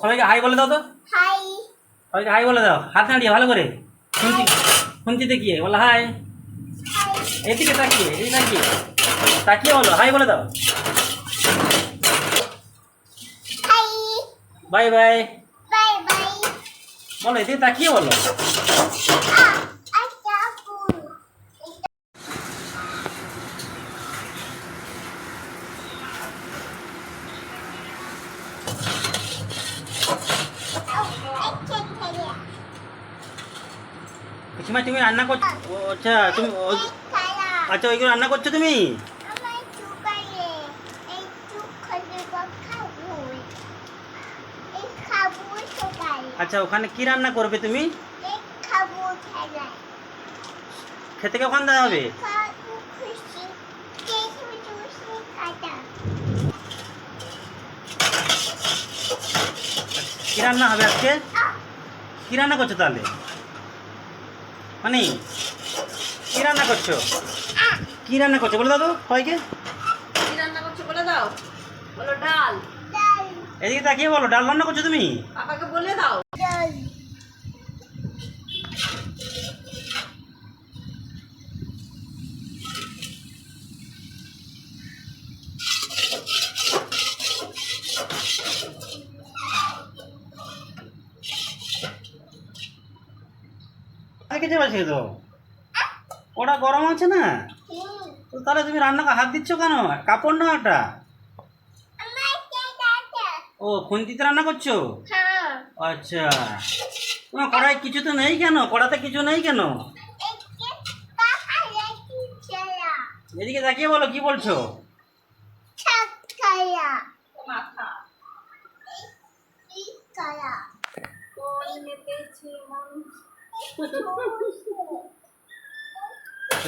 সবাইকে হাই বলে দাও তো। হাই সবাইকে হাই বলে দাও। হাত নাড়িয়ে ভালো করে। শুনছি শুনছি দেখিয়ে। বলো হাই এদিকে তাকিয়ে এই তাকিয়ে। তাকিয়ে বলো হাই বলে দাও। বাই বাই বাই বাই বলো এদিকে তাকিয়ে বলো। পিসিমা তুমি রান্না করছ আচ্ছা তুমি ওই আচ্ছা ওইগুলো রান্না করছ তুমি? আচ্ছা ওখানে কি রান্না করবে তুমি? খেতে কখন দেওয়া হবে? কি রান্না হবে আজকে? কি রান্না করছ তাহলে? মানে কি রান্না করছ? কি রান্না করছ? বলে দাও হয় কে কি রান্না করছ বলে দাও? বলো ডাল ডাল। এদিকে তাকিয়ে বলো ডাল রান্না করছ তুমি? পাপাকে বলে দাও। যে বাসে তো ওটা গরম আছে না? তো তাহলে তুমি রান্না হাত দিচ্ছ কেন? কাপড় না ওটা ও, খুন্তিতে রান্না করছ? আচ্ছা। তোমার কড়াই কিছু তো নেই কেন? কড়াতে কিছু নেই কেন? এদিকে তাকিয়ে বলো, কি বলছো?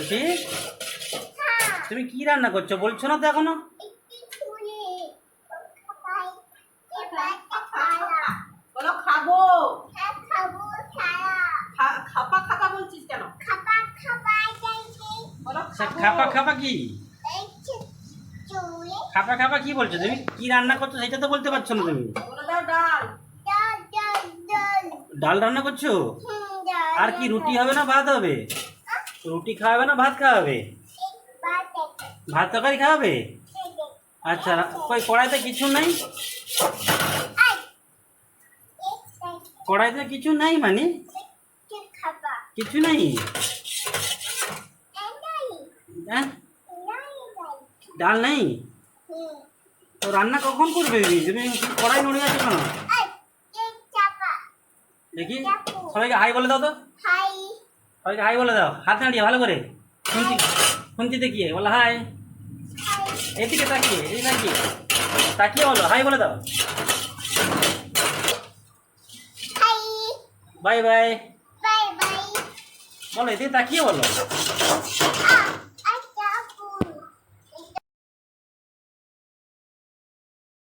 হ্যাঁ তুমি কি রান্না করছ? বলছো না তো এখনও? বলো খাব। খাপা খাপা বলছিস কেন? খাপা খাপা কি? খাপা খাপা কি বলছো? তুমি কি রান্না করছ সেটা তো বলতে পারছ না তুমি। ডাল ডাল রান্না করছ? আর কি রুটি হবে না ভাত হবে? রুটি খাওয়াবে না ভাত খাওয়াবে? ভাত তরকারি খাওয়াবে? আচ্ছা কই কড়াইতে কিছু নাই? কড়াইতে কিছু নাই মানে? কিছু নাই? হ্যাঁ? ডাল নেই? তো রান্না কখন করবে? তুমি কড়াই নড়ে যাচ্ছ কেন? দেখি। সবাইকে হাই বলে দাও তো। হাই সবাইকে হাই বলে দাও। হাত নাড়িয়ে ভালো করে। খুন্তি খুন্তি দেখিয়ে বলো হাই এদিকে তাকিয়ে এই তাকিয়ে। তাকিয়ে বলো হাই বলে দাও। বাই বাই বলো এদিকে তাকিয়ে বলো।